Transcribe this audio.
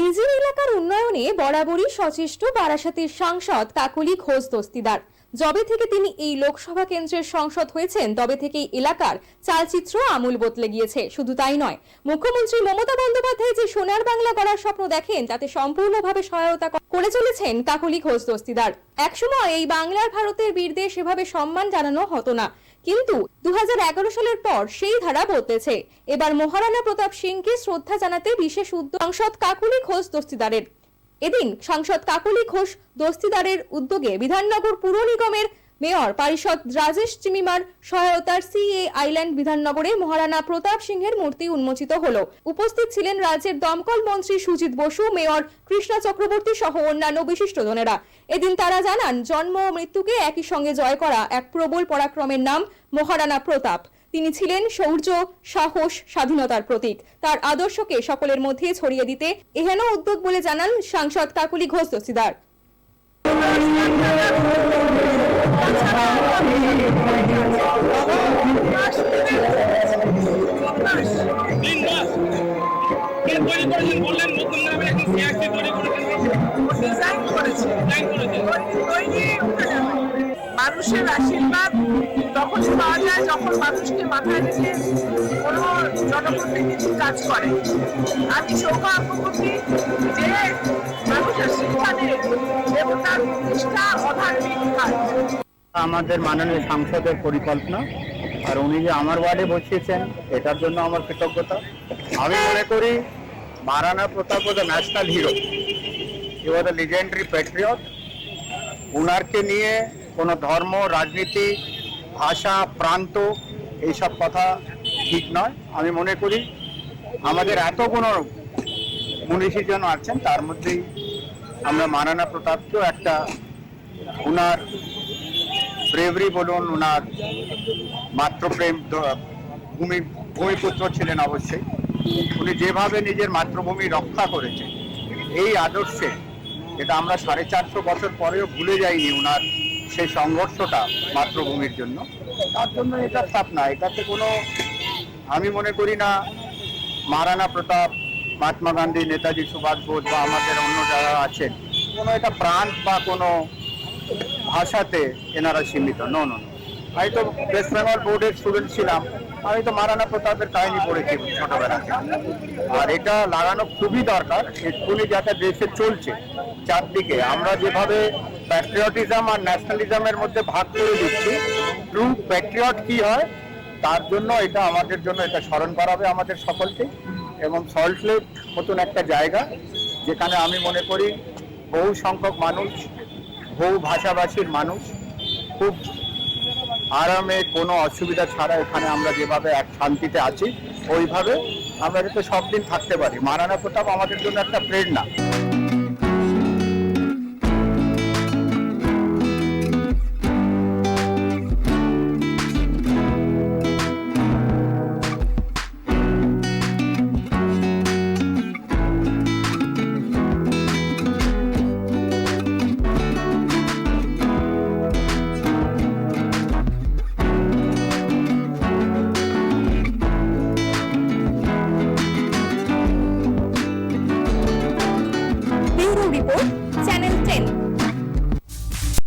নিজের এলাকার উন্নয়নে বরাবরই সচেষ্ট বারাসাতের সাংসদ কাকলি ঘোষ দস্তিদার। যবে থেকে তিনি এই লোকসভা কেন্দ্রের সংসদ হয়েছেন, তবে থেকেই এলাকার চালচিত্র আমূল বদলে গিয়েছে। শুধু তাই নয়, মুখ্যমন্ত্রী মমতা বন্দ্যোপাধ্যায় যে সোনার বাংলা গড়ার স্বপ্ন দেখেন, তাতে সম্পূর্ণভাবে সহায়তা করে চলেছেন কাকলি ঘোষ দস্তিদার। একসময় এই বাংলার ভারতের বীরদের সেভাবে সম্মান জানানো হতো না। কিন্তু দু হাজার এগারো সালের পর সেই ধারা বদলেছে। এবার মহারানা প্রতাপ সিংকে শ্রদ্ধা জানাতে বিশেষ উদ্যোগ সাংসদ কাকুলি ঘোষ দস্তিদারের। এদিন সাংসদ কাকুলি ঘোষ দস্তিদারের উদ্যোগে বিধাননগর পুর নিগমের মেয়র পারিষদ রাজেশ চিমিমার সহায়তার সিএ আইল্যান্ড বিধাননগরে মহারানা প্রতাপ সিংহের মূর্তি উন্মোচিত হলো। উপস্থিত ছিলেন রাজ্যের দমকল মন্ত্রী সুজিত বসু, মেয়র কৃষ্ণা চক্রবর্তী সহ অন্যান্য বিশিষ্টজনেরা এদিন তারা জানান, জন্ম ও মৃত্যুকে একই সঙ্গে জয় করা এক প্রবল পরাক্রমের নাম মহারানা প্রতাপ। তিনি ছিলেন শৌর্য সাহস, স্বাধীনতার প্রতীক। তার আদর্শকে সকলের মধ্যে ছড়িয়ে দিতে এহেন উদ্যোগ বলে জানান সাংসদ কাকুলি ঘোষ দস্তিদার। তৈরি তৈরি তৈরি। মানুষের আশীর্বাদ তখনই পাওয়া যায়, যখন মানুষকে মাথায় রেখে কোনো জনপ্রতিনিধি কাজ করে আমি সৌভাগ্যবতী যে মানুষের শিক্ষানে দেবতার প্রতিষ্ঠা অধার্মিক কাজ আমাদের মাননীয় সাংসদের পরিকল্পনা, আর উনি যে আমার ওয়ার্ডে বসিয়েছেন, এটার জন্য আমার কৃতজ্ঞতা। আমি মনে করি Maharana Pratap the national hero. He was the legendary patriot উনারকে নিয়ে কোনো ধর্ম, রাজনীতি, ভাষা, প্রান্ত, এইসব কথা ঠিক নয়। আমি মনে করি আমাদের এত কোনো মনীষীজন আছেন, তার মধ্যেই আমরা মহারানা প্রতাপকেও একটা উনার ব্রেভারি বলুন ওনার মাতৃপ্রেম ভূমি, ভূমিপুত্র ছিলেন অবশ্যই। উনি যেভাবে নিজের মাতৃভূমি রক্ষা করেছেন, এই আদর্শে এটা আমরা সাড়ে চারশো বছর পরেও ভুলে যাইনি ওনার সেই সংঘর্ষটা মাতৃভূমির জন্য, তার জন্য এটা স্থাপনা এটাতে কোনো, আমি মনে করি না, মহারানা প্রতাপ, মহাত্মা গান্ধী, নেতাজি সুভাষ বোস বা আমাদের অন্য যারা আছেন, কোনো এটা প্রাণ বা কোনো ভাষাতে এনারা সীমিত। নো নো আমি তো ওয়েস্ট বেঙ্গল বোর্ডের স্টুডেন্ট ছিলাম। আমি তো মহারানা প্রতাপের কাহিনী পড়েছি ছোটবেলাতে আর এটা লাগানো খুবই দরকার। এক্ষুনি যাতে দেশে চলছে চারদিকে। আমরা যেভাবে প্যাট্রিয়টিজম আর ন্যাশনালিজমের মধ্যে ভাগ করে দিচ্ছি ট্রু প্যাট্রিয়ট কি হয়, তার জন্য এটা আমাদের জন্য এটা স্মরণ করাবে আমাদের সকলকে। এবং সল্ট লেক মতন একটা জায়গা, যেখানে আমি মনে করি বহু সংখ্যক মানুষ বহু ভাষাভাষীর মানুষ। খুব আরামে কোনো অসুবিধা ছাড়া এখানে আমরা যেভাবে এক শান্তিতে আছি, ওইভাবে আমরা যাতে সব দিন থাকতে পারি। মারানা প্রতাপ আমাদের জন্য একটা প্রেরণা। Report channel